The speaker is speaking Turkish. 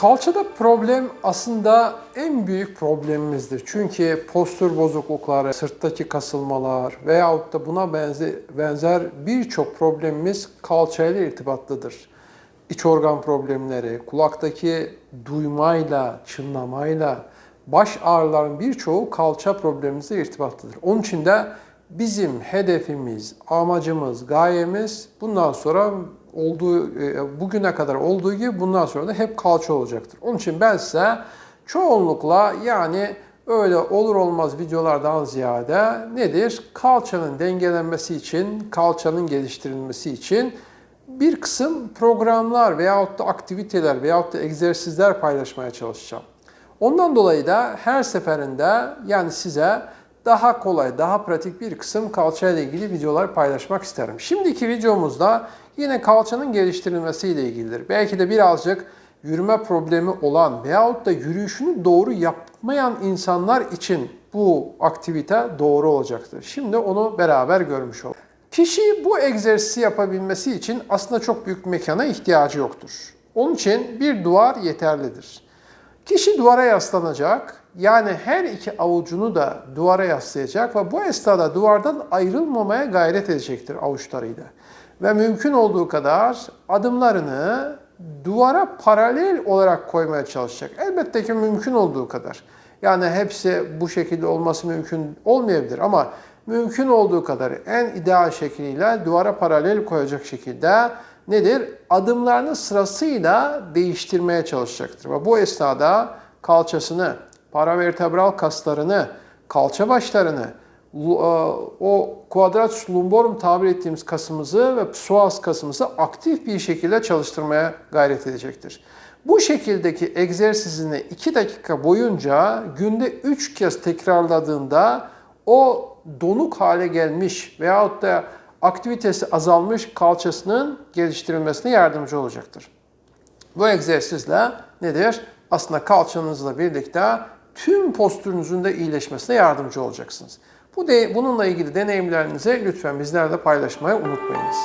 Kalçada problem aslında en büyük problemimizdir. Çünkü postür bozuklukları, sırttaki kasılmalar veyahut da buna benzer, birçok problemimiz kalçayla irtibatlıdır. İç organ problemleri, kulaktaki duymayla, çınlamayla, baş ağrıların birçoğu kalça problemimizle irtibatlıdır. Onun için de bizim hedefimiz, amacımız, gayemiz bundan sonra olduğu e, bugüne kadar olduğu gibi bundan sonra da hep kalça olacaktır. Onun için ben size çoğunlukla yani öyle olur olmaz videolardan ziyade nedir? Kalçanın dengelenmesi için, kalçanın geliştirilmesi için bir kısım programlar veyahut da aktiviteler veyahut da egzersizler paylaşmaya çalışacağım. Ondan dolayı da her seferinde yani size daha kolay, daha pratik bir kısım kalça ile ilgili videolar paylaşmak isterim. Şimdiki videomuzda yine kalçanın geliştirilmesi ile ilgilidir. Belki de birazcık yürüme problemi olan veyahut da yürüyüşünü doğru yapmayan insanlar için bu aktivite doğru olacaktır. Şimdi onu beraber görmüş olalım. Kişi bu egzersizi yapabilmesi için aslında çok büyük mekana ihtiyacı yoktur. Onun için bir duvar yeterlidir. Kişi duvara yaslanacak, yani her iki avucunu da duvara yaslayacak ve bu esnada duvardan ayrılmamaya gayret edecektir avuçlarıyla. Ve mümkün olduğu kadar adımlarını duvara paralel olarak koymaya çalışacak. Elbette ki mümkün olduğu kadar. Yani hepsi bu şekilde olması mümkün olmayabilir ama mümkün olduğu kadar en ideal şekliyle duvara paralel koyacak şekilde nedir? Adımlarını sırasıyla değiştirmeye çalışacaktır. Ve bu esnada kalçasını, paravertebral kaslarını, kalça başlarını, o quadratus lumborum tabir ettiğimiz kasımızı ve psoas kasımızı aktif bir şekilde çalıştırmaya gayret edecektir. Bu şekildeki egzersizini 2 dakika boyunca günde 3 kez tekrarladığında o donuk hale gelmiş veyahut da aktivitesi azalmış kalçasının geliştirilmesine yardımcı olacaktır. Bu egzersizle nedir? Aslında kalçanızla birlikte tüm postürünüzün de iyileşmesine yardımcı olacaksınız. Bu de, bununla ilgili deneyimlerinizi lütfen bizlerle paylaşmayı unutmayınız.